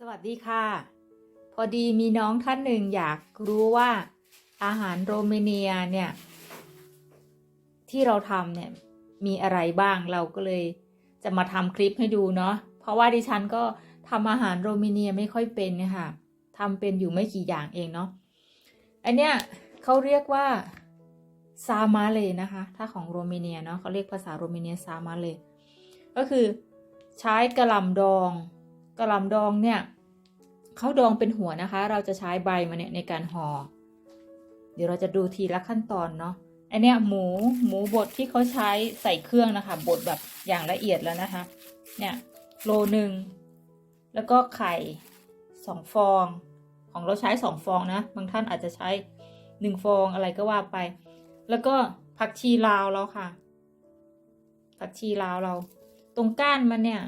สวัสดีค่ะ พอดีมีน้องท่านหนึ่งอยากรู้ว่าอาหารโรมาเนียเนี่ยที่เราทำเนี่ยมีอะไรบ้างเราก็เลยจะมาทำคลิปให้ดูเนาะเพราะว่าดิฉันก็ทำอาหารโรมาเนียไม่ค่อยเป็นนะคะทำเป็นอยู่ไม่กี่อย่างเองเนาะอันเนี้ยเขาเรียกว่าซามาเลนะคะ ถ้าของโรมาเนียเนาะเขาเรียกภาษาโรมาเนียซามาเลก็คือใช้กระหล่ำดอง กระหล่ำดองเนี่ยเขาดองเป็นหัวนะคะ เราจะใช้ใบมาเนี่ยในการหอ่อเดี๋ยวเราจะดูทีละขั้นตอนเนาะอันเนี้ยหมูหมูบดที่เขาใช้ใส่เครื่องนะคะบดแบบอย่างละเอียดแล้วนะคะ เนี่ยโลหนึ่งแล้วก็ไข่สองฟอง ของเราใช้สองฟองนะ บางท่านอาจจะใช้หนึ่งฟองอะไรก็ว่าไป แล้วก็ผักชีลาวเราค่ะ ผักชีลาวเรา ตรงก้านมันเนี่ย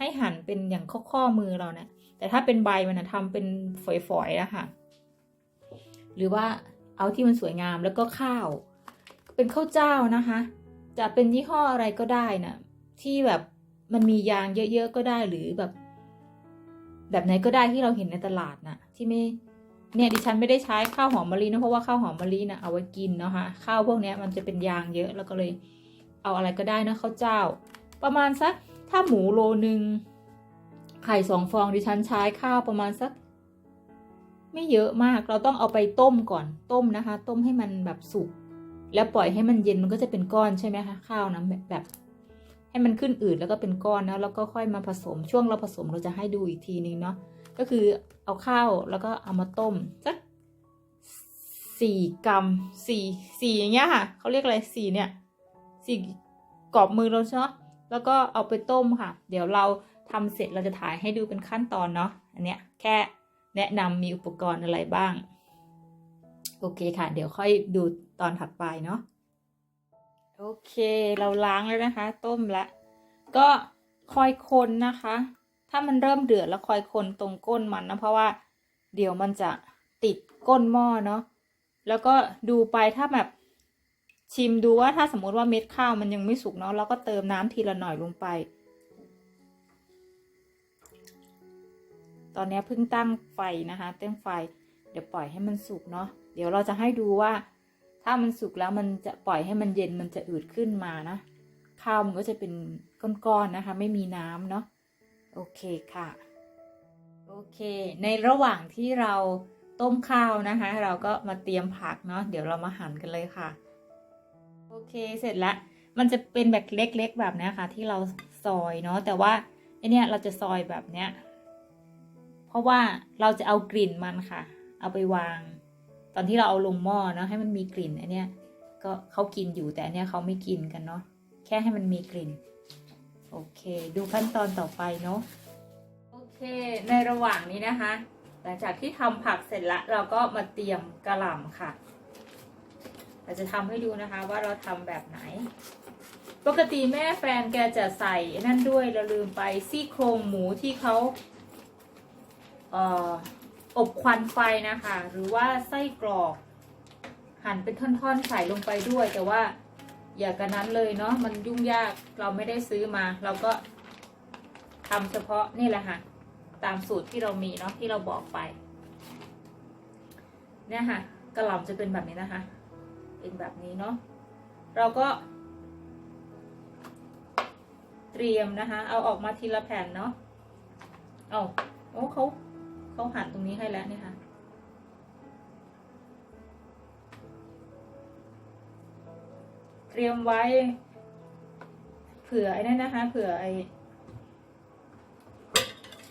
ให้หั่นเป็นอย่างข้อข้อมือเราเนี่ยแต่ถ้าเป็นใบมันนะทำเป็นฝอยๆนะคะหรือว่าเอาที่มันสวยงามแล้วก็ข้าว เป็นข้าวเจ้านะคะ จะเป็นยี่ห้ออะไรก็ได้นะที่แบบมันมียางเยอะๆก็ได้หรือแบบ แบบไหนก็ได้ที่เราเห็นในตลาดนะที่ไม่เนี่ยดิฉันไม่ได้ใช้ข้าวหอมมะลินะเพราะว่าข้าวหอมมะลินะเอาไว้กินเนาะคะข้าวพวกนี้มันจะเป็นยางเยอะแล้วก็เลย เอาอะไรก็ได้นะข้าวเจ้า ประมาณสัก ถ้าหมูโลนึง ไข่สองฟองดิฉันใช้ข้าวประมาณสัก ไม่เยอะมาก เราต้องเอาไปต้มก่อน ต้มนะคะ ต้มให้มันแบบสุก แล้วปล่อยให้มันเย็นมันก็จะเป็นก้อนใช่ไหมคะข้าวนะแบบ ให้มันขึ้นอืดแล้วก็เป็นก้อนนะแล้วก็ค่อยมาผสม ช่วงเราผสมเราจะให้ดูอีกทีนึงเนาะ ก็คือเอาข้าวแล้วก็เอามาต้มสักสี่กรัมสี่สี่อย่างเงี้ยค่ะเขาเรียกอะไรสี่เนี่ยสี่กรอบมือเราเนาะ แล้วก็เอาไปต้มค่ะ เดี๋ยวเราทำเสร็จเราจะถ่ายให้ดูเป็นขั้นตอนเนาะอันเนี้ยแค่แนะนำมีอุปกรณ์อะไรบ้าง โอเคค่ะ เดี๋ยวค่อยดูตอนถัดไปเนาะโอเคเราล้างแล้วนะคะ ต้มแล้วก็คอยคนนะคะ ถ้ามันเริ่มเดือดแล้วคอยคนตรงก้นมันนะเพราะว่า เดี๋ยวมันจะติดก้นหม้อเนาะแล้วก็ดูไปถ้าแบบ ชิมดูว่าถ้าสมมติว่าเม็ดข้าวมันยังไม่สุกเนาะเราก็เติมน้ำทีละหน่อยลงไป ตอนนี้เพิ่งตั้งไฟนะคะตั้งไฟ เดี๋ยวปล่อยให้มันสุกเนาะเดี๋ยวเราจะให้ดูว่า ถ้ามันสุกแล้วมันจะปล่อยให้มันเย็นมันจะอืดขึ้นมานะข้าวมันก็จะเป็นก้อนๆนะคะ ไม่มีน้ำเนาะโอเคค่ะ โอเค ในระหว่างที่เราต้มข้าวนะคะ เราก็มาเตรียมผักเนาะเดี๋ยวเรามาหั่นกันเลยค่ะ โอเคเสร็จแล้วมันจะเป็นแบบเล็กๆแบบนี้ค่ะ ที่เราซอยเนาะแต่ว่าไอเนี้ยเราจะซอยแบบเนี้ยเพราะว่าเราจะเอากลิ่นมันค่ะ เอาไปวาง ตอนที่เราเอาลงหม้อเนาะให้มันมีกลิ่นอันเนี้ยก็เขากินอยู่แต่อันเนี้ยเขาไม่กินกันเนาะแค่ให้มันมีกลิ่น โอเค ดูขั้นตอนต่อไปเนาะโอเค ในระหว่างนี้นะคะ หลังจากที่ทำผักเสร็จละเราก็มาเตรียมกระหล่ำค่ะ เราจะทำให้ดูนะคะว่าเราทำแบบไหน ปกติแม่แฟนแกจะใส่นั่นด้วยเราลืมไปซี่โครงหมูที่เขาเอ่ออบควันไฟนะคะ หรือว่าไส้กรอก หั่นเป็นท่อนๆใส่ลงไปด้วย แต่ว่าอย่ากันนั้นเลยเนาะมันยุ่งยากเราไม่ได้ซื้อมา เราก็ทำเฉพาะนี่แหละค่ะ ตามสูตรที่เรามีเนาะที่เราบอกไปเนี่ยค่ะกระหล่ำจะเป็นแบบนี้นะคะ เป็นแบบนี้เนาะเราก็ เตรียมนะคะ เอาออกมาทีละแผ่นเนาะเอาโอ้เขาเขาหั่นตรงนี้ให้แล้วเนี่ยค่ะเตรียมไว้ เผื่อไอ้นั่นนะคะ เผื่อไอ้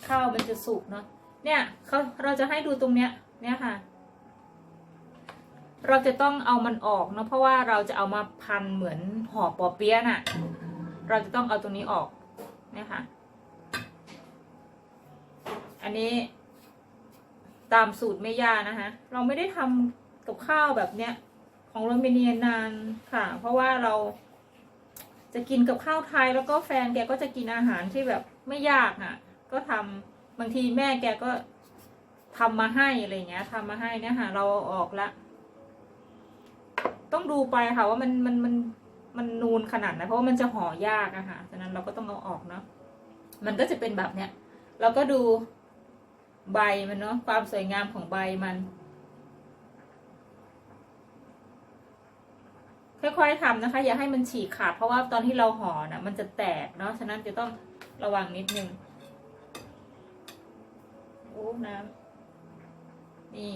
ข้าวมันจะสุกเนาะเนี่ยเขาเราจะให้ดูตรงเนี้ย เนี่ยค่ะ เราจะต้องเอามันออกเนาะเพราะว่าเราจะเอามาพันเหมือนห่อปอเปี๊ยะน่ะ เราจะต้องเอาตรงนี้ออกเนี่ยค่ะอันนี้ตามสูตรไม่ยากนะคะ เราไม่ได้ทำกับข้าวแบบเนี้ยของโรมาเนียนานค่ะ เพราะว่าเราจะกินกับข้าวไทยแล้วก็แฟนแกก็จะกินอาหารที่แบบไม่ยากอะ ก็ทำบางทีแม่แกก็ทำมาให้อะไรเงี้ยทำมาให้เนี่ยค่ะเราอาออกละ ต้องดูไปค่ะว่ามันมันมันมันนูนขนาดไหนเพราะว่ามันจะห่อยากอะค่ะฉะนั้นเราก็ต้องเอาออกเนาะมันก็จะเป็นแบบเนี้ยเราก็ดูใบมันเนาะความสวยงามของใบมัน ค่อยๆทำนะคะ อย่าให้มันฉีกขาดเพราะว่าตอนที่เราห่อน่ะ มันจะแตกเนาะฉะนั้นจะต้องระวังนิดนึงโอ้น้ำนี่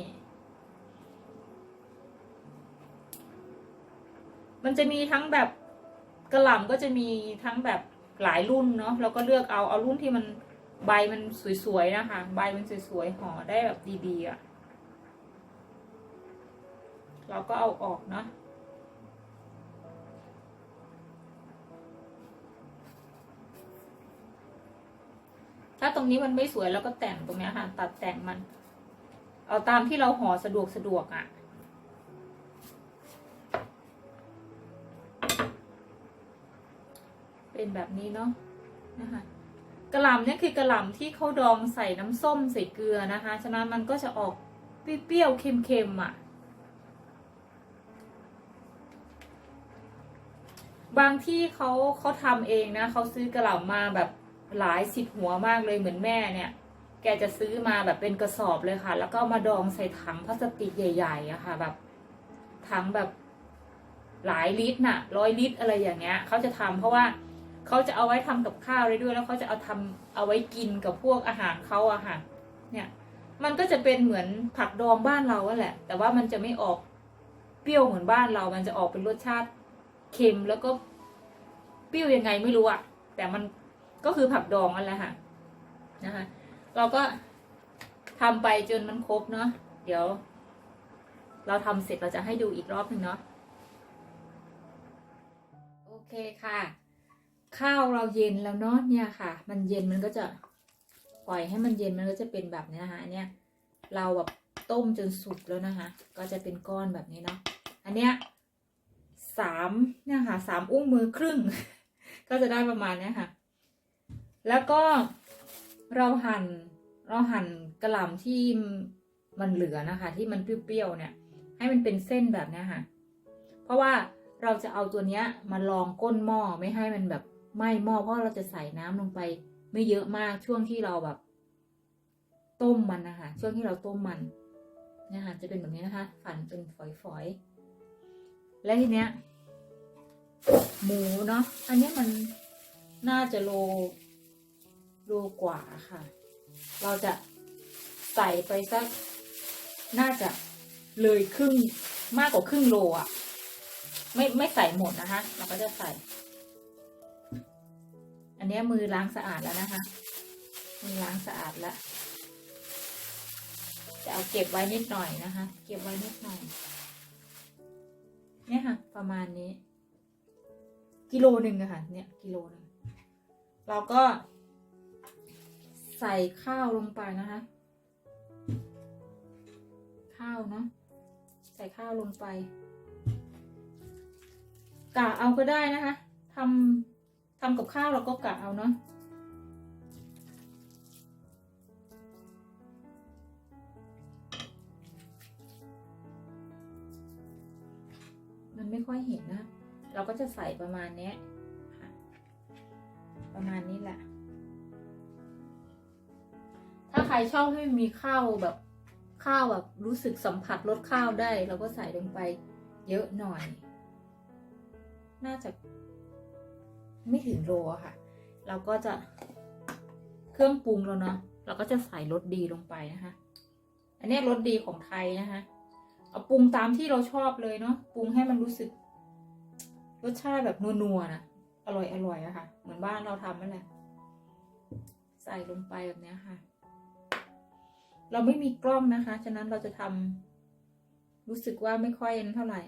มันจะมีทั้งแบบกระหล่ำก็จะมีทั้งแบบหลายรุ่นเนาะเราก็เลือกเอาเอารุ่นที่มันใบมันสวยๆนะคะ ใบมันสวยๆห่อได้แบบดีๆอะ่ะ เราก็เอาออกเนาะถ้าตรงนี้มันไม่สวยเราก็แต่งตรงนี้ค่ะ ตัดแต่งมัน เอาตามที่เราห่อสะดวกสะดวกอะ่ะ เป็นแบบนี้เนาะนะคะกระหล่ำเนี่ยคือกระหล่ำที่เขาดองใส่น้ำส้มใส่เกลือนะคะ ฉะนั้นมันก็จะออกเปรี้ยวเค็มๆอะ บางที่เขาเขาทำเองนะเขาซื้อกระหล่ำมาแบบหลายสิบหัวมากเลยเหมือนแม่เนี่ย แกจะซื้อมาแบบเป็นกระสอบเลยค่ะ แล้วก็มาดองใส่ถังพลาสติกใหญ่ๆอะค่ะ แบบถังแบบหลายลิตรน่ะร้อยลิตรอะไรอย่างเงี้ยเขาจะทำเพราะว่า เขาจะเอาไว้ทำกับข้าวได้ด้วย แล้วเขาจะเอาทำเอาไว้กินกับพวกอาหารเขาอะค่ะเนี่ยมันก็จะเป็นเหมือนผักดองบ้านเราอะแหละ แต่ว่ามันจะไม่ออกเปรี้ยวเหมือนบ้านเรา มันจะออกเป็นรสชาติเค็มแล้วก็เปรี้ยวยังไงไม่รู้อะแต่มันก็คือผักดองนั่นแหละค่ะนะคะเราก็ทำไปจนมันครบเนาะเดี๋ยว เราทำเสร็จเราจะให้ดูอีกรอบหนึ่งเนาะโอเคค่ะ ข้าวเราเย็นแล้วเนาะเนี่ยค่ะ มันเย็นมันก็จะปล่อยให้มันเย็นมันก็จะเป็นแบบนี้นะคะอันเนี้ยเราแบบต้มจนสุกแล้วนะคะ ก็จะเป็นก้อนแบบนี้เนาะอันเนี้ยสามเนี่ยค่ะสามอุ้งมือครึ่ง ก็จะได้ประมาณเนี้ยค่ะ แล้วก็เราหั่นเราหั่นกระหล่ำที่มันเหลือนะคะ ที่มันเปรี้ยวๆเนี่ย ให้มันเป็นเส้นแบบเนี้ยค่ะ เพราะว่าเราจะเอาตัวเนี้ยมาลองก้นหม้อไม่ให้มันแบบ ไหม้หม้อเพราะเราจะใส่น้ำลงไป ไม่เยอะมากช่วงที่เราแบบ ต้มมันนะคะช่วงที่เราต้มมันเนี่ยค่ะจะเป็นแบบนี้นะคะ ฝันเป็นฝอยๆ และทีเนี้ย หมูเนาะอันเนี้ยมันน่าจะโลโลกว่าค่ะ เราจะใส่ไปสักน่าจะเลยครึ่งมากกว่าครึ่งโลอะ ไม่ไม่ใส่หมดนะคะ เราก็จะใส่ อันนี้มือล้างสะอาดแล้วนะคะ มือล้างสะอาดแล้วจะเอาเก็บไว้นิดหน่อยนะคะ เก็บไว้นิดหน่อย เนี่ยค่ะ ประมาณนี้ กิโลหนึ่งอะค่ะ เนี่ยกิโลหนึ่งเราก็ ใส่ข้าวลงไปนะคะ ข้าวเนาะใส่ข้าวลงไปกะเอาก็ได้นะคะทำ ทำกับข้าวเราก็กะเอาเนาะมันไม่ค่อยเห็นนะ เราก็จะใส่ประมาณเนี้ยประมาณนี้แหละ ถ้าใครชอบให้มีข้าวแบบข้าวแบบรู้สึกสัมผัสรสข้าวได้ เราก็ใส่ลงไปเยอะหน่อย น่าจะ ไม่ถึงโลค่ะ เราก็จะเครื่องปรุงแล้วเนาะเราก็จะใส่รสดีลงไปนะคะ อันนี้รสดีของไทยนะคะ เอาปรุงตามที่เราชอบเลยเนาะปรุงให้มันรู้สึก รสชาติแบบนัวๆนะอร่อยอร่อยอะค่ะ เหมือนบ้านเราทำนั่นแหละใส่ลงไปแบบนี้ค่ะ เราไม่มีกล้องนะคะ ฉะนั้นเราจะทำรู้สึกว่าไม่ค่อยนั้นเท่าไหร่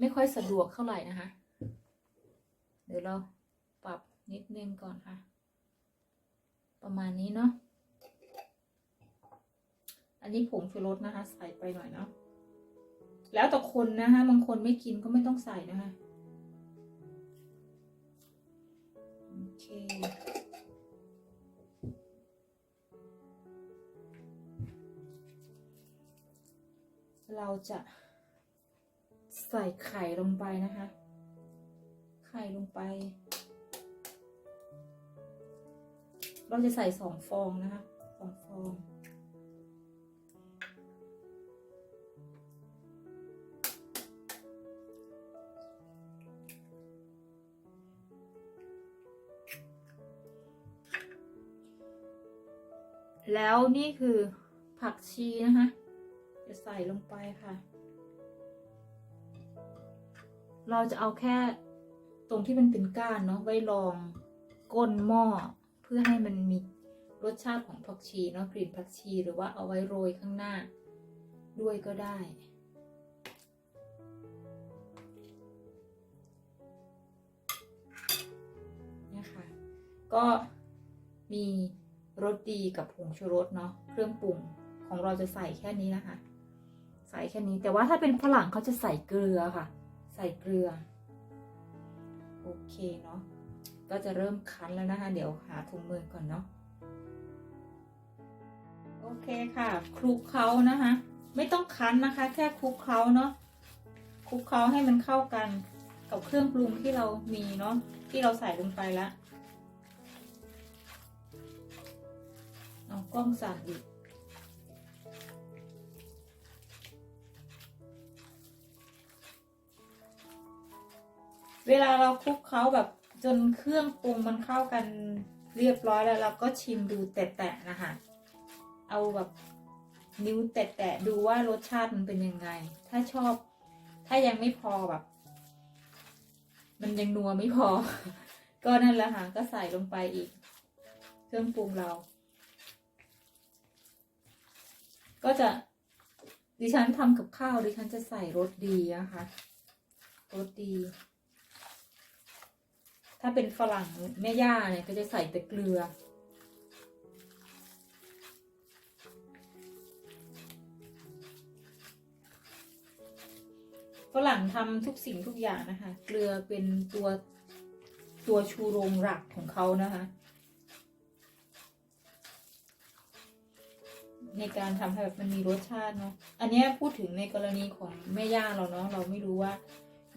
ไม่ค่อยสะดวกเท่าไหร่นะคะ เดี๋ยวเราปรับนิดนึงก่อนค่ะ ประมาณนี้เนาะ อันนี้ผงชูรสนะคะ ใส่ไปหน่อยเนาะ แล้วแต่คนนะคะบางคนไม่กินก็ไม่ต้องใส่นะคะ โอเคเราจะ ใส่ไข่ลงไปนะคะ ไข่ลงไป เราจะใส่สองฟองนะคะสองฟองแล้วนี่คือผักชีนะคะ จะใส่ลงไปค่ะ เราจะเอาแค่ตรงที่มันเป็นก้านเนาะไว้รองก้นหม้อเพื่อให้มันมีรสชาติของผักชีเนาะกลิ่นผักชีหรือว่าเอาไว้โรยข้างหน้าด้วยก็ได้นี่ค่ะก็มีรสดีกับผงชูรสเนาะเครื่องปรุงของเราจะใส่แค่นี้นะคะ ใส่แค่นี้แต่ว่าถ้าเป็นฝรั่งเขาจะใส่เกลือค่ะ ส่เกลือ โอเคเนาะก็จะเริ่มคั้นแล้วนะคะ เดี๋ยวหาถุงมือก่อนเนาะโอเคค่ะคลุกเคล้านะคะ ไม่ต้องคั้นนะคะ แค่คลุกเคล้าเนาะคลุกเคล้าให้มันเข้ากันกับเครื่องปรุงที่เรามีเนาะที่เราใส่ลงไปแล้วเอากล้องสั่นอีก เวลาเราคลุกเคล้าแบบจนเครื่องปรุงมันเข้ากันเรียบร้อยแล้วเราก็ชิมดูแตะๆนะคะเอาแบบนิ้วแตะๆดูว่ารสชาติมันเป็นยังไง ถ้าชอบ ถ้ายังไม่พอแบบ มันยังนัวไม่พอ ก็นั่นแหละค่ะก็ใส่ลงไปอีก เครื่องปรุงเรา ก็จะดิฉันทำกับข้าวดิฉันจะใส่รสดีนะคะรสดี ถ้าเป็นฝรั่งแม่ย่าเนี่ยก็จะใส่แต่เกลือ ฝรั่งทำทุกสิ่งทุกอย่างนะคะ เกลือเป็นตัวตัวชูโรงหลักของเขานะคะ ในการทำให้แบบมันมีรสชาติเนาะ อันนี้พูดถึงในกรณีของแม่ย่าเราเนาะเราไม่รู้ว่า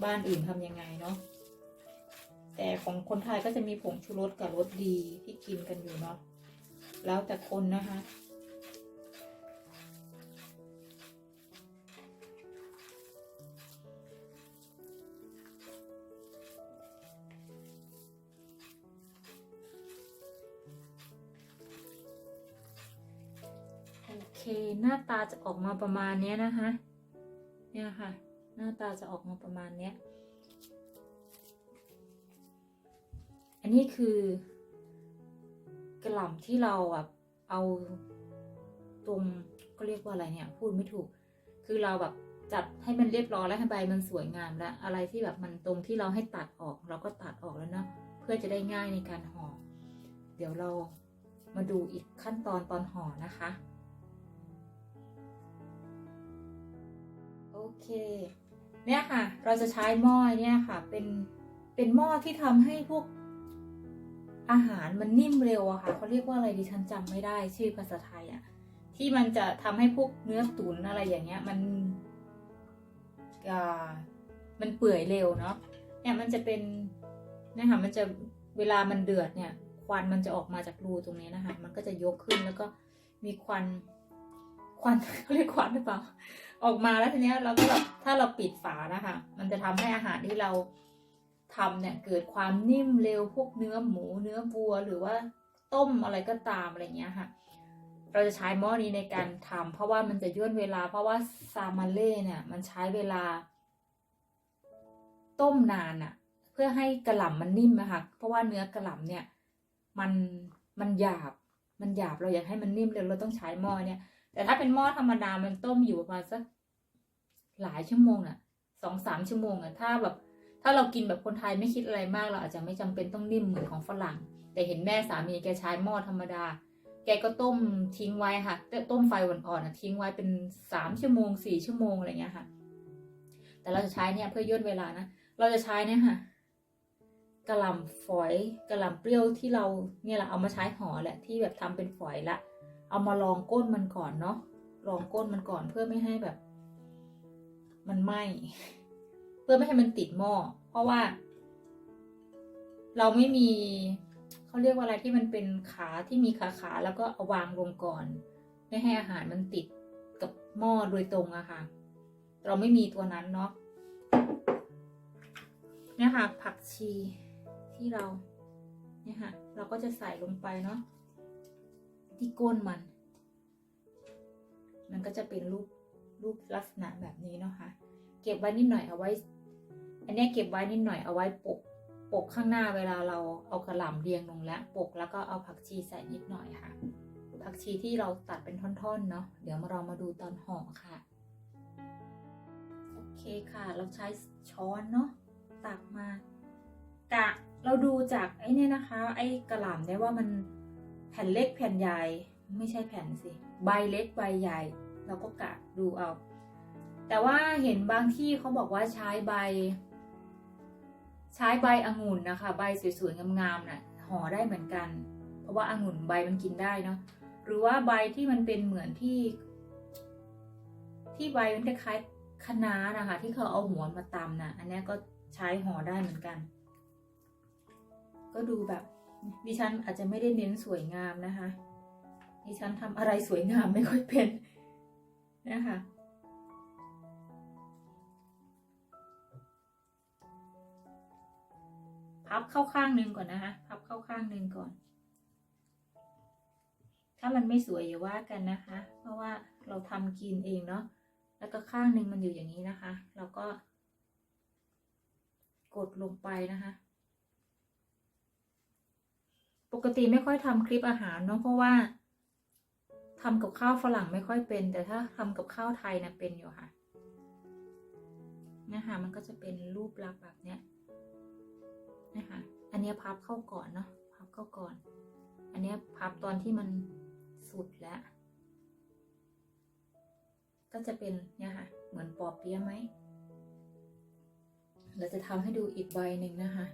บ้านอื่นทำยังไงเนาะ แต่ของคนไทยก็จะมีผงชูรสกับรสดีที่กินกันอยู่เนาะแล้วแต่คนนะคะโอเคหน้าตาจะออกมาประมาณเนี้ยนะคะ เนี่ยค่ะ หน้าตาจะออกมาประมาณเนี้ย นี้คือกระหล่ำที่เราแบบเอาตรงก็เรียกว่าอะไรเนี่ย พูดไม่ถูก คือเราแบบจัดให้มันเรียบร้อยแล้วให้ใบมันสวยงามแล้ว อะไรที่แบบมันตรงที่เราให้ตัดออกเราก็ตัดออกแล้วเนาะเพื่อจะได้ง่ายในการห่อ เดี๋ยวเรามาดูอีกขั้นตอนตอนห่อนะคะ โอเค เนี่ยค่ะ เราจะใช้หม้อเนี่ยค่ะ เป็นเป็นหม้อที่ทำให้พวก อาหารมันนิ่มเร็วอะค่ะเขาเรียกว่าอะไรดิฉันจำไม่ได้ ชื่อภาษาไทยอะที่มันจะทำให้พวกเนื้อตุ๋นอะไรอย่างเงี้ย มันอ่ามันเปื่อยเร็วเนาะเนี่ยมันจะเป็นเนี่ยค่ะมันจะเวลามันเดือดเนี่ย ควันมันจะออกมาจากรูตรงนี้นะคะ มันก็จะยกขึ้นแล้วก็มีควันควันเขาเรียกควันหรือเปล่าออกมาแล้วทีเนี้ยเราก็แบบถ้าเราปิดฝานะคะ มันจะทำให้อาหารที่เรา ทำเนี่ยเกิดความนิ่มเร็วพวกเนื้อหมูเนื้อวัวหรือว่าต้มอะไรก็ตามอะไรเงี้ยค่ะ เราจะใช้หม้อนี้ในการทำเพราะว่ามันจะย่นเวลา เพราะว่าซามาเล่เนี่ยมันใช้เวลา ต้มนานอะเพื่อให้กระหล่ำมันนิ่มนะคะเพราะว่าเนื้อกระหล่ำเนี่ยมันมันหยาบมันหยาบเราอยากให้มันนิ่มเร็วเราต้องใช้หม้อเนี่ย แต่ถ้าเป็นหม้อธรรมดามันต้มอยู่ประมาณสักหลายชั่วโมงอะสองสามชั่วโมงอะถ้าแบบ ถ้าเรากินแบบคนไทยไม่คิดอะไรมากเราอาจจะไม่จำเป็นต้องนิ่มเหมือนของฝรั่ง แต่เห็นแม่สามีแกใช้หม้อธรรมดา แกก็ต้มทิ้งไว้ค่ะต,ต้มไฟอ่อนๆทิ้งไว้เป็นสามชั่วโมงสี่ชั่วโมงอะไรเงี้ยค่ะ แต่เราจะใช้เนี่ยเพื่อย่นเวลานะเราจะใช้เนี่ยค่ะกระหล่ำฝอยกระหล่ำเปรี้ยวที่เราเนี่ยแหละเอามาใช้ห่อแหละที่แบบทำเป็นฝอยละ เอามาลองก้นมันก่อนเนาะลองก้นมันก่อนเพื่อไม่ให้แบบ มันไหม้ เพื่อไม่ให้มันติดหม้อ เพราะว่า เราไม่มีเขาเรียกว่าอะไรที่มันเป็นขาที่มีขาขาแล้วก็เอาวางลงก่อน ไม่ให้อาหารมันติดกับหม้อโดยตรงอะค่ะ เราไม่มีตัวนั้นเนาะเนี่ยค่ะ ผักชีที่เราเนี่ยค่ะ เราก็จะใส่ลงไปเนาะที่ก้นมัน มันก็จะเป็นรูปรูปลักษณะแบบนี้เนาะค่ะ เก็บไว้นิดหน่อยเอาไว้ อันนี้เก็บไว้นิดหน่อยเอาไว้ปกปกข้างหน้าเวลาเราเอากระหล่ำเรียงลงแล้วปกแล้วก็เอาผักชีใส่นิดหน่อยค่ะ ผักชีที่เราตัดเป็นท่อนๆเนาะเดี๋ยวมาเรามาดูตอนห่อค่ะโอเคค่ะ เราใช้ช้อนเนาะตักมากะเราดูจากไอ้นี่นะคะ ไอ้กระหล่ำได้ว่ามันแผ่นเล็กแผ่นใหญ่ไม่ใช่แผ่นสิ ใบเล็กใบใหญ่ เราก็กะดูเอา แต่ว่าเห็นบางที่เขาบอกว่าใช้ใบ ใช้ใบองุ่นนะคะ ใบสวยๆงามๆน่ะห่อได้เหมือนกัน เพราะว่าองุ่นใบมันกินได้เนาะหรือว่าใบที่มันเป็นเหมือนที่ ที่ใบมันคล้ายๆคะน้านะคะ ที่เขาเอาหัวมาตำนะอันนี้ก็ใช้ห่อได้เหมือนกัน ก็ดูแบบดิฉันอาจจะไม่ได้เน้นสวยงามนะคะดิฉันทำอะไรสวยงามไม่ค่อยเป็นนะคะ พับเข้าข้างหนึ่งก่อนนะคะ พับเข้าข้างหนึ่งก่อน ถ้ามันไม่สวยอย่าว่ากันนะคะ เพราะว่าเราทำกินเองเนาะ แล้วก็ข้างหนึ่งมันอยู่อย่างนี้นะคะ เราก็ กดลงไปนะคะ ปกติไม่ค่อยทำคลิปอาหารเนาะเพราะว่าทำกับข้าวฝรั่งไม่ค่อยเป็น แต่ถ้าทำกับข้าวไทยนะเป็นอยู่ค่ะนะคะมันก็จะเป็นรูปลักษณ์แบบเนี้ย นะคะอันนี้พับเข้าก่อนเนาะพับเข้าก่อน อันนี้พับตอนที่มันสุดแล้ว ก็จะเป็นเนี่ยค่ะ เหมือนปอเปี๊ยะไหมเราจะทำให้ดูอีกใบหนึ่งนะคะ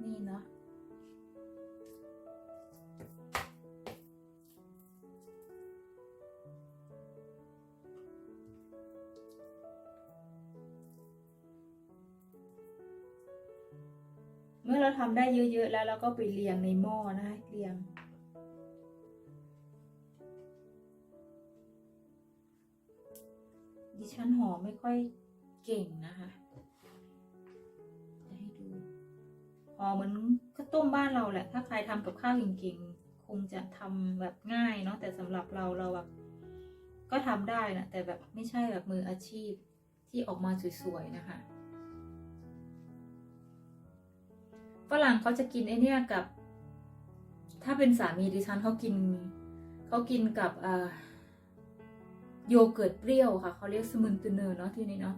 นี่เนาะ ได้เยอะๆแล้วเราก็ไปเรียงในหม้อนะคะเรียง ดิฉันห่อไม่ค่อยเก่งนะคะจะให้ดูห่อเหมือนข้าวต้มบ้านเราแหละ ถ้าใครทำกับข้าวเก่งๆ คงจะทำแบบง่ายเนาะแต่สำหรับเราเราแบบก็ทำได้นะแต่แบบไม่ใช่แบบมืออาชีพที่ออกมาสวยๆนะคะ ฝรั่งเขาจะกินไอเนี่ยกับ ถ้าเป็นสามีดิฉันเขากินเขากินกับโยเกิร์ตเปรี้ยวค่ะเขาเรียกสมุนตูเนอร์เนาะที่นี่เนาะ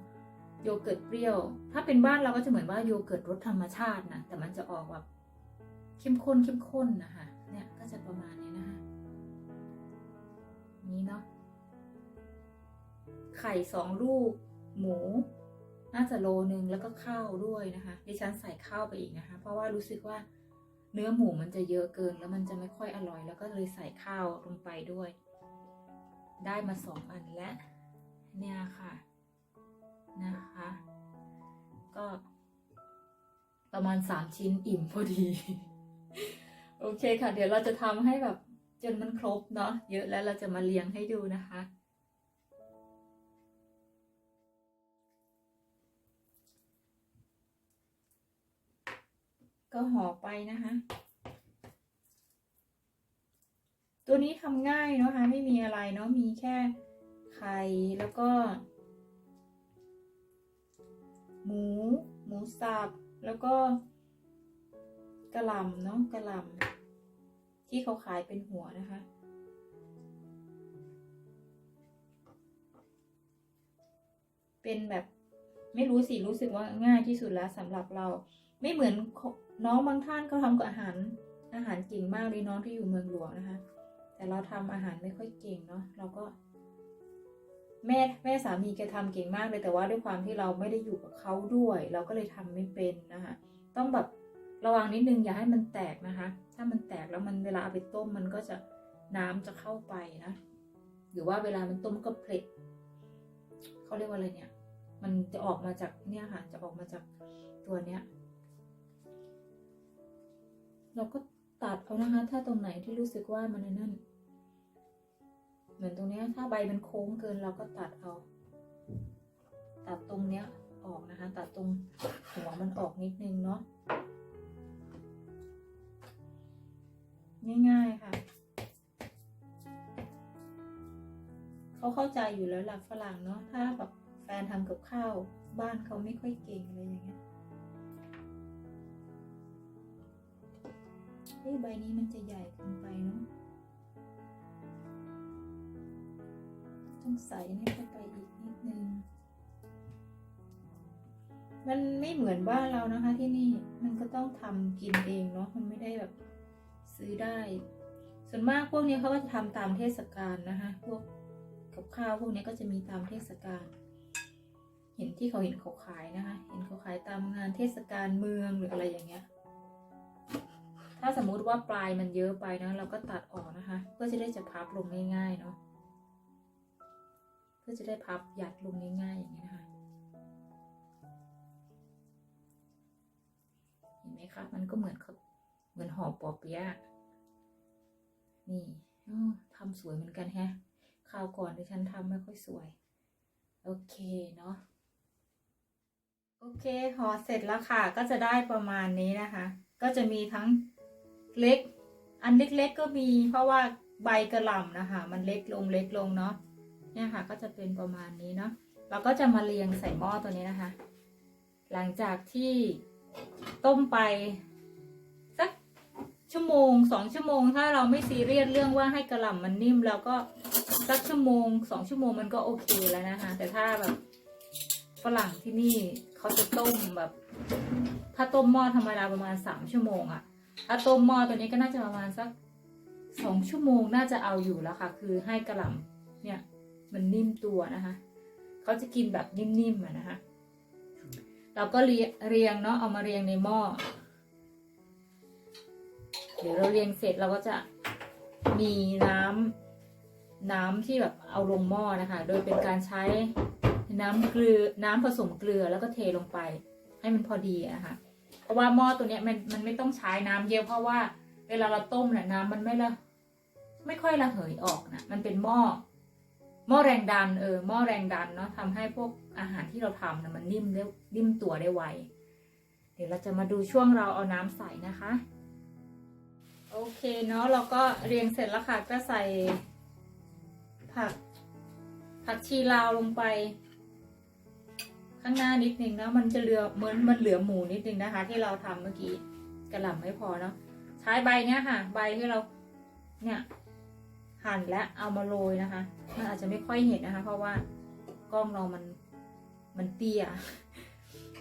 โยเกิร์ตเปรี้ยว ถ้าเป็นบ้านเราก็จะเหมือนว่าโยเกิร์ตรสธรรมชาตินะแต่มันจะออกแบบเข้มข้นเข้มข้นนะคะเนี่ยก็จะประมาณนี้นะคะนี้เนาะไข่สองลูก หมู น่าจะโลนึงแล้วก็ข้าวด้วยนะคะดิฉันใส่ข้าวไปอีกนะคะ เพราะว่ารู้สึกว่าเนื้อหมูมันจะเยอะเกิน แล้วมันจะไม่ค่อยอร่อย แล้วก็เลยใส่ข้าวลงไปด้วย ได้มาสองอันแล้วเนี่ยค่ะนะคะ ก็ประมาณสามชิ้นอิ่มพอดี โอเคค่ะ เดี๋ยวเราจะทำให้แบบจนมันครบเนาะเยอะแล้วเราจะมาเรียงให้ดูนะคะ ก็ห่อไปนะคะ ตัวนี้ทำง่ายเนาะคะ ไม่มีอะไรเนาะมีแค่ไข่แล้วก็ หมู หมูสับแล้วก็กระลำเนาะกระลำที่เขาขายเป็นหัวนะคะเป็นแบบไม่รู้สิรู้สึกว่าง่ายที่สุดแล้วสำหรับเราไม่เหมือน น้องบางท่านเขาทำกับอาหารอาหารเก่งมากเลยน้องที่อยู่เมืองหลวงนะคะ แต่เราทำอาหารไม่ค่อยเก่งเนาะเราก็ แม่แม่สามีแกทำเก่งมากเลยแต่ว่าด้วยความที่เราไม่ได้อยู่กับเขาด้วย เราก็เลยทำไม่เป็นนะคะ ต้องแบบระวังนิดนึงอย่าให้มันแตกนะคะ ถ้ามันแตกแล้วมันเวลาเอาไปต้มมันก็จะน้ำจะเข้าไปนะ หรือว่าเวลามันต้มก็เผ็ดเขาเรียกว่าอะไรเนี่ย มันจะออกมาจากเนี่ยค่ะจะออกมาจากตัวเนี้ย เราก็ตัดเอานะคะ ถ้าตรงไหนที่รู้สึกว่ามันนั่น เหมือนตรงนี้ถ้าใบมันโค้งเกินเราก็ตัดเอา ตัดตรงเนี้ยออกนะคะ ตัดตรงหัวมันออกนิดนึงเนาะง่ายๆค่ะ เขาเข้าใจอยู่แล้วหลักฝรั่งเนาะถ้าแบบแฟนทำกับข้าว บ้านเขาไม่ค่อยเก่งอะไรอย่างเงี้ย เฮ้ยใบนี้มันจะใหญ่เกินไปเนาะต้องใส่นี่เข้าไปอีกนิดนึง มันไม่เหมือนบ้านเรานะคะที่นี่ มันก็ต้องทำกินเองเนาะ มันไม่ได้แบบซื้อได้ ส่วนมากพวกนี้เขาก็จะทำตามเทศกาลนะคะ พวกกับข้าวพวกนี้ก็จะมีตามเทศกาล เห็นที่เขาเห็นเขาขายนะคะ เห็นเขาขายตามงานเทศกาลเมืองหรืออะไรอย่างเงี้ย ถ้าสมมุติว่าปลายมันเยอะไปนะเราก็ตัดออกนะคะ เพื่อจะได้จะพับลงง่ายๆเนาะเพื่อจะได้พับหยัดลงง่ายๆอย่างนี้นะคะเห็นไหมคะมันก็เหมือนเหมือนห่อปอเปี๊ยะนี่ทำสวยเหมือนกันแฮะคราวก่อนที่ฉันทำไม่ค่อยสวย โอเคเนาะโอเคห่อเสร็จแล้วค่ะ ก็จะได้ประมาณนี้นะคะ ก็จะมีทั้ง เล็ก อันเล็กๆก็มี เพราะว่าใบกระหล่ำนะคะ มันเล็กลงเล็กลงเนาะเนี่ยค่ะ ก็จะเป็นประมาณนี้เนาะเราก็จะมาเรียงใส่หม้อตัวนี้นะคะ หลังจากที่ต้มไปสักชั่วโมงสองชั่วโมง ถ้าเราไม่ซีเรียสเรื่องว่าให้กระหล่ำมันนิ่มแล้วก็สักชั่วโมงสองชั่วโมงมันก็โอเคแล้วนะคะ แต่ถ้าแบบฝรั่งที่นี่เขาจะต้มแบบ ถ้าต้มหม้อธรรมดาประมาณสามชั่วโมงอะ ถ้าต้มมอตัวนี้ก็น่าจะประมาณสักสองชั่วโมงน่าจะเอาอยู่แล้วค่ะ คือให้กระหล่ำเนี่ย มันนิ่มตัวนะคะ เขาจะกินแบบนิ่มๆอะนะคะ เราก็เรียเรยงเนาะเอามาเรียงในหม้อ เดี๋ยวเราเรียงเสร็จเราก็จะมีน้ำน้ำที่แบบเอาลงหม้อนะคะ โดยเป็นการใช้น้ำเกลือน้ำผสมเกลือแล้วก็เทลงไป ให้มันพอดีอะนะคะ เพราะว่าหม้อตัวเนี้ยมันมันไม่ต้องใช้น้ำเยอะเพราะว่า เวลาเราต้มเนี่ยน้ำมันไม่ละไม่ค่อยระเหยออกนะมันเป็นหม้อหม้อแรงดันเออหม้อแรงดันเนาะทำให้พวกอาหารที่เราทำนะมันนิ่มได้นิ่มตัวได้ไวเดี๋ยวเราจะมาดูช่วงเราเอาน้ำใส่นะคะ โอเคเนาะเราก็เรียงเสร็จแล้วค่ะก็ใส่ผักผักชีลาวลงไป ข้างหน้านิดนึงนะมันจะเหลือเหมือนมันเหลือหมูนิดนึงนะคะ ที่เราทำเมื่อกี้กระหล่ำไม่พอเนาะใช้ใบเนี้ยค่ะ ใบที่เราเนี่ยหั่นและเอามาโรยนะคะ มันอาจจะไม่ค่อยเห็นนะคะ เพราะว่ากล้องเรามันมันเตี้ย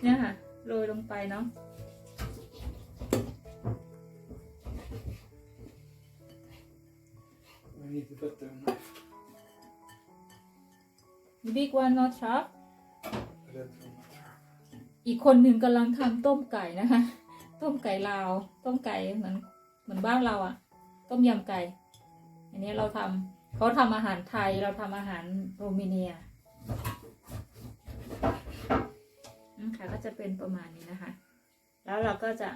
เนี่ยค่ะโรยลงไปเนาะ We need to put the knife. big one not sharp อีกคนหนึ่งกำลังทำต้มไก่นะคะ ต้มไก่ลาว ต้มไก่เหมือนเหมือนบ้านเราอะต้มยำไก่ อันนี้เราทำเขาทำอาหารไทยเราทำอาหารโรมาเนียอืมค่ะก็จะเป็นประมาณนี้นะคะ แล้วเราก็จะ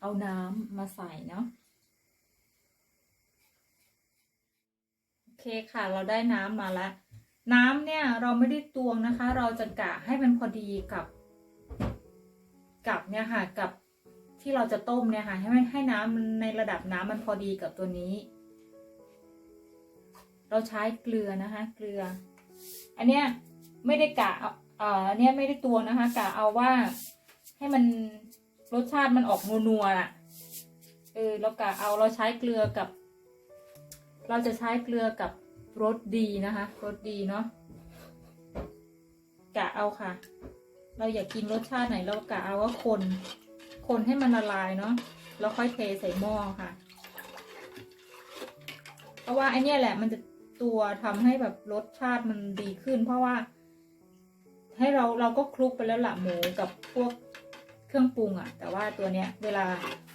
เอาน้ำมาใส่เนาะโอเคค่ะ เราได้น้ำมาแล้ว น้ำเนี่ยเราไม่ได้ตวงนะคะ เราจะกะให้มันพอดีกับกับเนี่ยค่ะกับที่เราจะต้มเนี่ยค่ะให้มันให้น้ำในระดับน้ำมันพอดีกับตัวนี้ เราใช้เกลือนะคะ เกลือ อันเนี้ยไม่ได้กะเอ่ออันเนี้ยไม่ได้ตวงนะคะกะเอาว่าให้มันรสชาติมันออกนัวๆน่ะเออเรากะเอาเราใช้เกลือกับ เราจะใช้เกลือกับ รสดีนะคะรสดีเนาะกะเอาค่ะ เราอยากกินรสชาติไหนเรากะเอาว่าคน คนให้มันละลายเนาะแล้วค่อยเทใส่หม้อค่ะ เพราะว่าไอเนี้ยแหละมันจะตัวทำให้แบบรสชาติมันดีขึ้น เพราะว่า ให้เราเราก็คลุกไปแล้วละหมูกับพวกเครื่องปรุงอะแต่ว่าตัวเนี้ย เวลา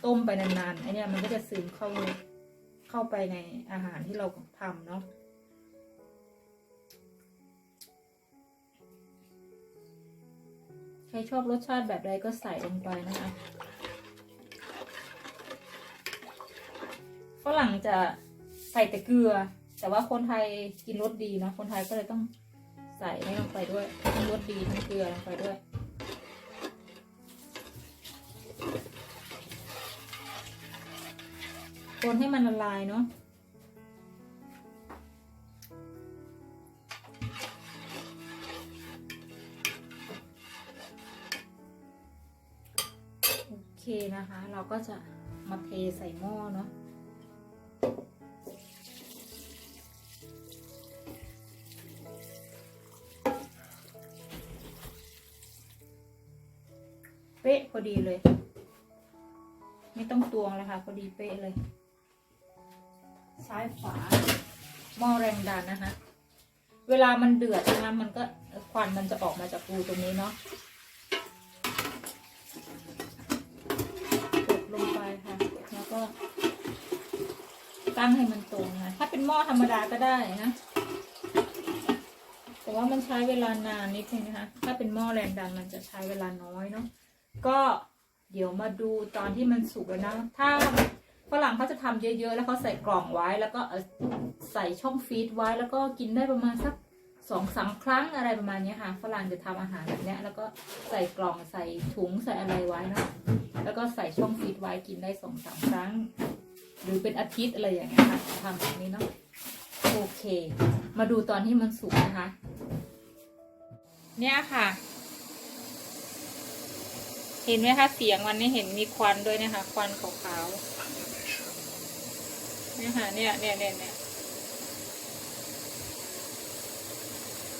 ต้มไปนานๆไอเนี้ยมันก็จะซึมเข้าเข้าไปในอาหารที่เราทำเนาะ ใครชอบรสชาติแบบใดก็ใส่ลงไปนะคะฝรั่งจะใส่แต่เกลือ แต่ว่าคนไทยกินรสดีเนะคนไทยก็เลยต้องใส่นี่ลงไปด้วยทั้งรสดีทั้งเกลือลงไปด้วยคนให้มันละลายเนาะ นะคะ เราก็จะมาเทใส่หม้อเนาะเป๊ะพอดีเลย ไม่ต้องตวงเลยค่ะ พอดีเป๊ะเลย ซ้ายขวาหม้อแรงดันนะคะ เวลามันเดือดนะคะมันก็ควันมันจะออกมาจากรูตรงนี้เนาะกดลงไปค่ะ แล้ว ก็ตั้งให้มันตรงนะถ้าเป็นหม้อธรรมดาก็ได้นะ แต่ว่ามันใช้เวลานานนิดนึงนะคะ ถ้าเป็นหม้อแรงดันมันจะใช้เวลาน้อยเนาะ ก็เดี๋ยวมาดูตอนที่มันสุกแล้วนะ ถ้าฝรั่งเขาจะทำเยอะๆ แล้วเขาใส่กล่องไว้ แล้วก็ใส่ช่องฟีดไว้ แล้วก็กินได้ประมาณสัก สองสามครั้งอะไรประมาณนี้ค่ะ ฝรั่งจะทำอาหารแบบนี้แล้วก็ใส่กล่องใส่ถุงใส่อะไรไว้เนะแล้วก็ใส่ช่องฟีดไว้กินได้สองสามครั้ง หรือเป็นอาทิตย์อะไรอย่างเงี้ยค่ะทำแบบนี้เนาะโอเค มาดูตอนที่มันสุกนะคะ เนี่ยค่ะ เห็นไหมคะเสียงมันนี่เห็นมีควันด้วยนะคะ ควันขาวๆเนี่ยค่ะเนี่ยเนี่ยเนี่ย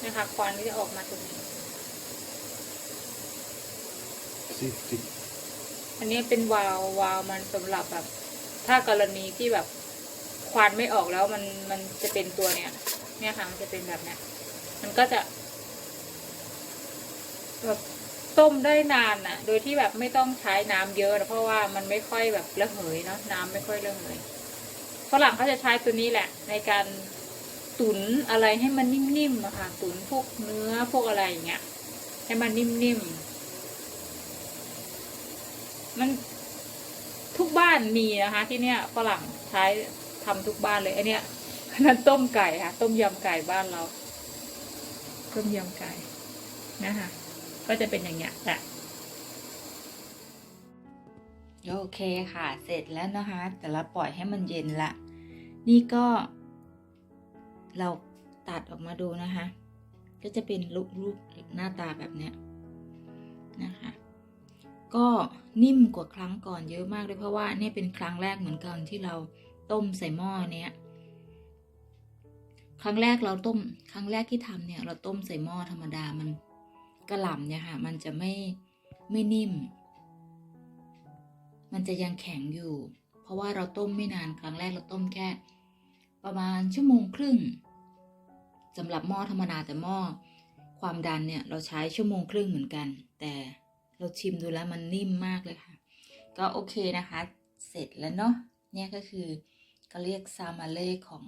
นี่ยนะคะควันที่จะออกมาตรงนี้ Safety. อันนี้เป็นวาล์ววาล์วมันสำหรับแบบ ถ้ากรณีที่แบบควันไม่ออกแล้วมันมันจะเป็นตัวเนี้ยเนี่ยค่ะมันจะเป็นแบบเนี้ยมันก็จะแบบต้มได้นานอะโดยที่แบบไม่ต้องใช้น้ำเยอะนะเพราะว่ามันไม่ค่อยแบบระเหยเนาะน้ำไม่ค่อยระเหยฝรั่งเขาจะใช้ตัวนี้แหละ ในการ ตุ๋นอะไรให้มันนิ่มๆอะค่ะตุ๋นพวกเนื้อพวกอะไรอย่างเงี้ยให้มันนิ่มๆมันทุกบ้านมีนะคะ ที่เนี้ยฝรั่งใช้ทำทุกบ้านเลยไอเนี้ยนนั้นต้มไก่ค่ะ ต้มยำไก่บ้านเรา ต้มยำไก่นะคะก็จะเป็นอย่างเงี้ยแหละโอเคค่ะ เสร็จแล้วนะคะ แต่ละปล่อยให้มันเย็นละ นี่ก็ เราตัดออกมาดูนะคะ ก็จะเป็นรูปรปหน้าตาแบบเนี้ยนะคะ ก็นิ่มกว่าครั้งก่อนเยอะมากเลยเพราะว่านี่เป็นครั้งแรกเหมือนกันที่เราต้มใส่หม้อเนี้ยครั้งแรกเราต้ม ครั้งแรกที่ทำเนี่ย เราต้มใส่หม้อธรรมดามันกระหล่ำเนี่ยค่ะ มันจะไม่ไม่นิ่ม มันจะยังแข็งอยู่ เพราะว่าเราต้มไม่นานครั้งแรกเราต้มแค่ ประมาณชั่วโมงครึ่งสำหรับหม้อธรรมดาแต่หม้อความดันเนี่ยเราใช้ชั่วโมงครึ่งเหมือนกัน แต่เราชิมดูแล้วมันนิ่มมากเลยค่ะ ก็โอเคนะคะ เสร็จแล้วเนาะเนี่ยก็คือก็เรียกซามาเล่ของ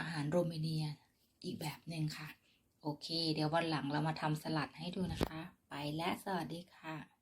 อาหารโรมาเนียอีกแบบหนึ่งค่ะ โอเค เดี๋ยววันหลังเรามาทำสลัดให้ดูนะคะ ไปและสวัสดีค่ะ